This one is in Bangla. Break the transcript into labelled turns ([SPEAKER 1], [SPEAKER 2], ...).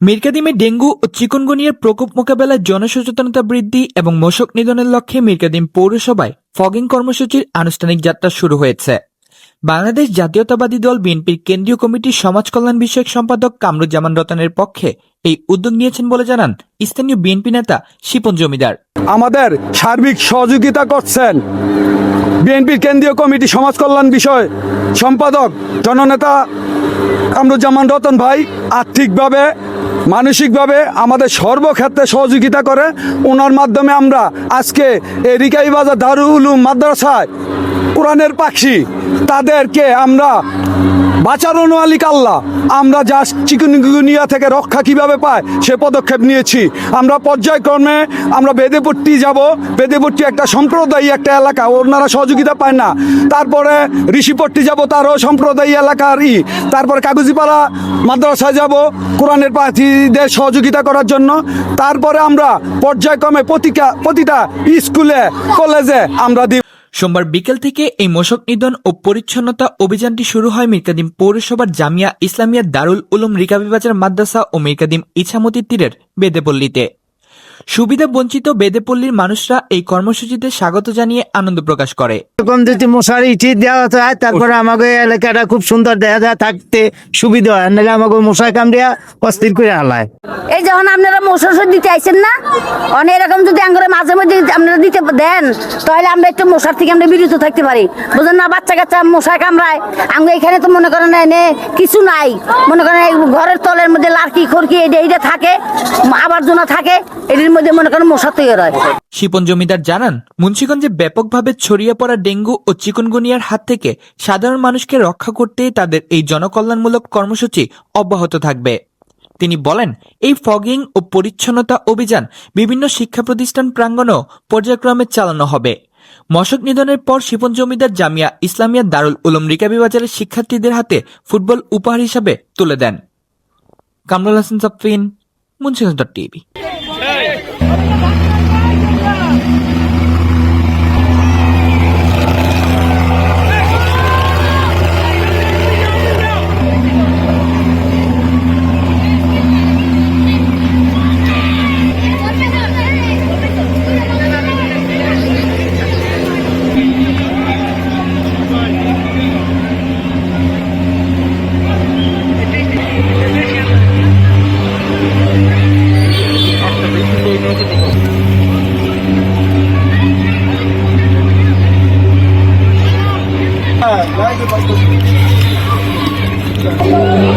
[SPEAKER 1] মিরকাদিমে ডেঙ্গু ও চিকুনগুনিয়ার প্রকোপ মোকাবেলায় জনসচেতনতা বৃদ্ধি এবং মশক নিধনের লক্ষ্যে মিরকাদিম পৌরসভায় ফগিং কর্মসূচির আনুষ্ঠানিক যাত্রা শুরু হয়েছে। বাংলাদেশ জাতীয়তাবাদী দল বিএনপির কেন্দ্রীয় কমিটির সমাজ কল্যাণ বিষয়ক সম্পাদক কামরুজ্জামান রতনের পক্ষে এই উদ্যোগ নিয়েছেন বলে জানান স্থানীয় বিএনপি নেতা শিপন জমিদার।
[SPEAKER 2] আমাদের সার্বিক সহযোগিতা করছেন বিএনপির কেন্দ্রীয় কমিটি সমাজ কল্যাণ বিষয় সম্পাদক জননেতা কামরুজ্জামান রতন ভাই আর্থিকভাবে, মানসিকভাবে আমাদের সর্বক্ষেত্রে সহযোগিতা করে। ওনার মাধ্যমে আমরা আজকে এই রিকাই বাজার দারুল মাদ্রাসায় কোরআনের পাখি। তাদেরকে আমরা বাঁচানো আলিক আল্লাহ। আমরা যা চিকুনগুনিয়া থেকে রক্ষা কীভাবে পায়, সে পদক্ষেপ নিয়েছি। আমরা পর্যায়ক্রমে আমরা বেদেপট্টি যাব। বেদেপট্টি একটা সম্প্রদায়ী একটা এলাকা, ওনারা সহযোগিতা পায় না। তারপরে ঋষিপট্টি যাব, তারও সম্প্রদায়ী এলাকার ই। তারপরে কাগজিপাড়া মাদ্রাসায় যাব, কোরআনের পাখিদের সহযোগিতা করার জন্য। তারপরে আমরা পর্যায়ক্রমে প্রতিটা প্রতিটা স্কুলে, কলেজে আমরা দিব।
[SPEAKER 1] সোমবার বিকেল থেকে এই মশক নিধন ও পরিচ্ছন্নতা অভিযানটি শুরু হয় মির্কাদিম পৌরসভার জামিয়া ইসলামিয়া দারুল উলুম রিকাবিবাজার মাদ্রাসা ও মির্কাদিম ইছামতি তীরের বেদেপল্লীতে। সুবিধা বঞ্চিত বেদেপল্লীর মানুষরা এই কর্মসূচিতে স্বাগত জানিয়ে আনন্দ প্রকাশ করে।
[SPEAKER 3] এরকম যদি মশারি দেওয়া হয় তারপরে আমাকে এলাকাটা খুব সুন্দর দেখা যায় থাকতে সুবিধা হয়। নাহলে আমাকে মশাই কামড়িয়া অস্থির করে হালায়।
[SPEAKER 4] এই যখন আপনারা মশার ওষুধ দিতে আইছেন না অনেক এরকম যদি আঙ্গুরে মাঝে মধ্যে আপনারা দিতে দেন তাহলে আমরা একটু মশার থেকে আমরা বিরত থাকতে পারি। বুঝলেন না বাচ্চা কাচ্চা মশায় কামড়ায় আমরা এখানে তো মনে করেন এনে কিছু নাই। মনে করেন এই ঘরের তলের মধ্যে লার্কি খড়কি এটা এইটা থাকে আবর্জনা থাকে এটির মধ্যে মনে করেন মশা তৈরি হয়।
[SPEAKER 1] শিপন জমিদার জানান, মুন্সিগঞ্জে ব্যাপকভাবে ছড়িয়ে পড়া ডেঙ্গু ও চিকুনগুনিয়ার হাত থেকে সাধারণ মানুষকে রক্ষা করতে তাদের এই জনকল্যাণমূলক কর্মসূচি অব্যাহত থাকবে। তিনি বলেন, এই ফগিং ও পরিচ্ছন্নতা অভিযান বিভিন্ন শিক্ষা প্রতিষ্ঠান প্রাঙ্গণেও পর্যায়ক্রমে চালানো হবে। মশক নিধনের পর শিপন জমিদার জামিয়া ইসলামিয়া দারুল উলুম রিকাবি বাজারের শিক্ষার্থীদের হাতে ফুটবল উপহার হিসাবে তুলে দেন। Kamrul Hasan Safin Munshiganj TV Thank you.